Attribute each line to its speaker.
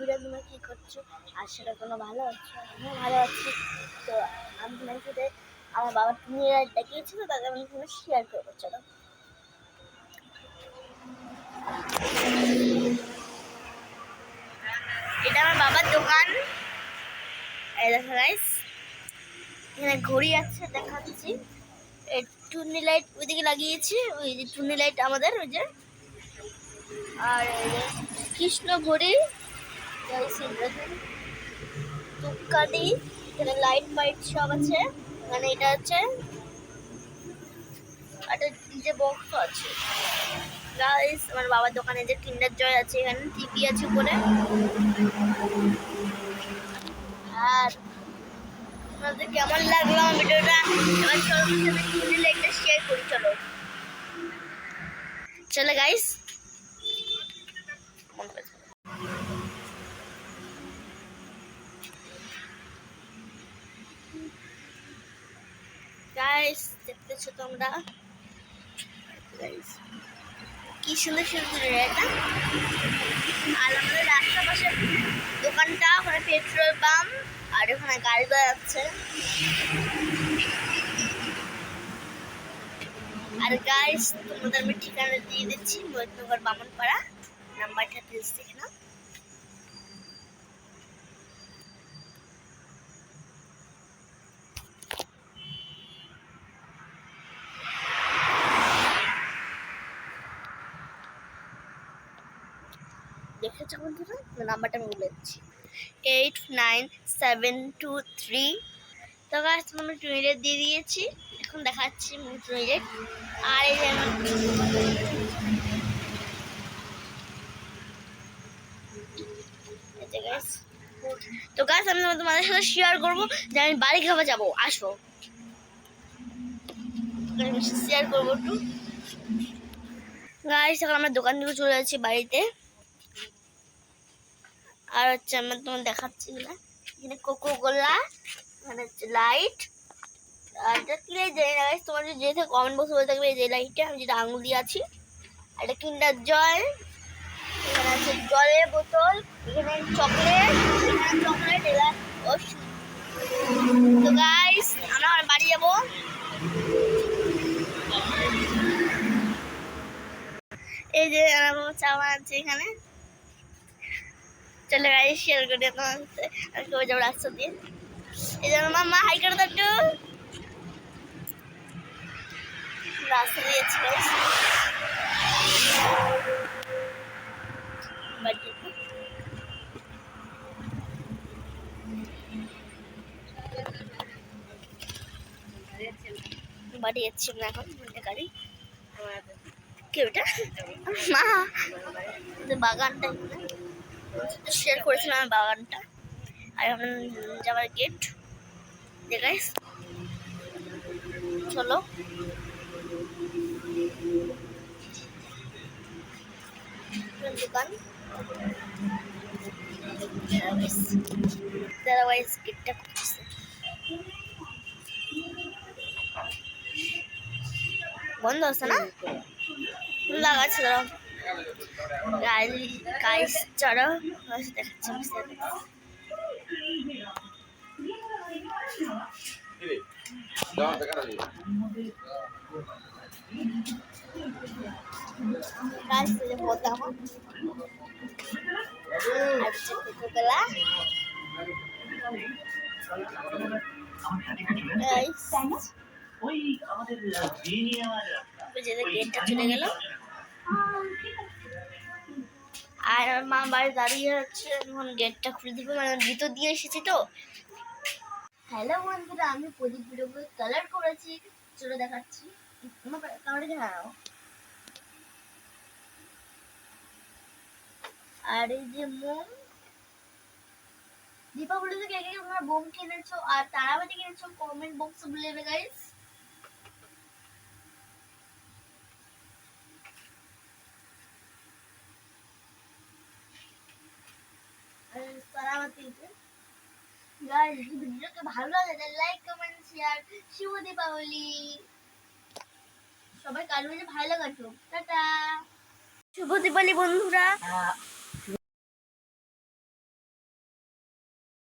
Speaker 1: Video তোমরা কী করছ? আর সেটা কোনো ভালো হচ্ছে? আমিও ভালো আছি। তো আমি সাথে আমার বাবা টুনি রাইড দেখিয়েছিল তাদের আমি তোমার শেয়ার করব, চলো। এটা আমার বাবার দোকান। এই দেখো গাইস এখানে ঘড়ি আছে, দেখাচ্ছি। টুনি লাইট ওইদিকে লাগিয়েছি, ওই যে টুনি লাইট আমাদের, ওই যে। আর কৃষ্ণ ঘড়ি। গাইস এখানে লাইট ফাইট সব আছে। মানে এটা হচ্ছে একটা ডিজে বক্স আছে। গাইস আমার বাবার দোকানে যে কিন্ডার জয় আছে, এখানে টিভি আছে উপরে আর আপনাদের কেমন লাগল আমার ভিডিওটা? এবার চলো সাথে লাইকটা শেয়ার করি, চলো। চলো গাইস গাইস দেখতেছো তোমরা? কি সুন্দর সুন্দর এটা? আর আমাদের রাস্তার পাশে দোকানটা, ওখানে পেট্রোল পাম্প আর ওখানে গাড়ি যাচ্ছে। আর গাইস তোমাদের আমি ঠিকানা দিয়ে দিচ্ছি মৈতনগর বামনপাড়া, নাম্বারটা প্লিজ দেখে নাও। দেখেছ বন্ধুরা? নাম্বারটা আমি বলে দিচ্ছি। Eight nine seven two three তো গাছ আমি টুইলেট দিয়ে দিয়েছি। এখন দেখাচ্ছি টুইলেট আর এই তো গাছ আমি তোমাদের সাথে শেয়ার করব। যে আমি বাড়ি খাওয়া যাব? আসো। শেয়ার করব একটু। গাইস এখন আমরা দোকান থেকে চলে যাচ্ছি বাড়িতে। আর হচ্ছে আমরা তোমার দেখাচ্ছি না এখানে কোকো কোলা এখানে হচ্ছে লাইট আর এটা কি লাইট জানি না guys, তোমার যদি যেতে কমেন্ট বক্সে বলে থাকবে যে লাইটটা আমি যেটা আঙুল দিয়ে আছি এটা কিন্ডার জল এখানে আছে জলের বোতল এখানে চকলেট এখানে চকলেট ওষুধ তো গাইস আমরা আমার বাড়ি যাব। এই যে আমার চা বানাচ্ছে এখানে। চলে গাড়ি শেয়ার করে তোমার আমি যাব রাস্তা দিয়ে এই জন্য মাম্মা হাই করে দাও একটু রাস্তা দিয়ে যাচ্ছি guys। বাড়ি। যাচ্ছি আমরা এখন গাড়ি কে ওটা মা শেয়ার করেছিলাম আমি বাগানটা। আর এখন যাবার গেট দেখাই চলো। দোকান। দাদাওয়াইজ গেটটা করতেছে বন্ধ আছে না? লাগাচ্ছে দাঁড়াও। গাইস চড়ো দেখাচ্ছে যে বোতাম আর হচ্ছে কোকোকোলা গাইস
Speaker 2: ওই আমাদের
Speaker 1: গেটটা চলে গেল। আর আমার মা বাড়ি দাঁড়িয়ে হচ্ছে, এখন গেটটা খুলে দিবে মানে ভিতর দিয়ে এসেছি তো। হ্যালো বন্ধুরা, আমি প্রদীপ ভিডিওগুলো কালার করেছি। চলে দেখাচ্ছি। আমার কালার হ্যাঁ আর এই যে মোম, দীপাবলিতে কে কে তোমরা বোম কিনেছো? আর তারাবাতি কিনেছো? কমেন্ট বক্সে বলে দেবে গাইস ভিডিওকে ভালো লাগে লাইক কমেন্ট শেয়ার শুভ দীপাবলি সবাই কালু ভালো লাগাতো টাটা। শুভ দীপাবলি বন্ধুরা।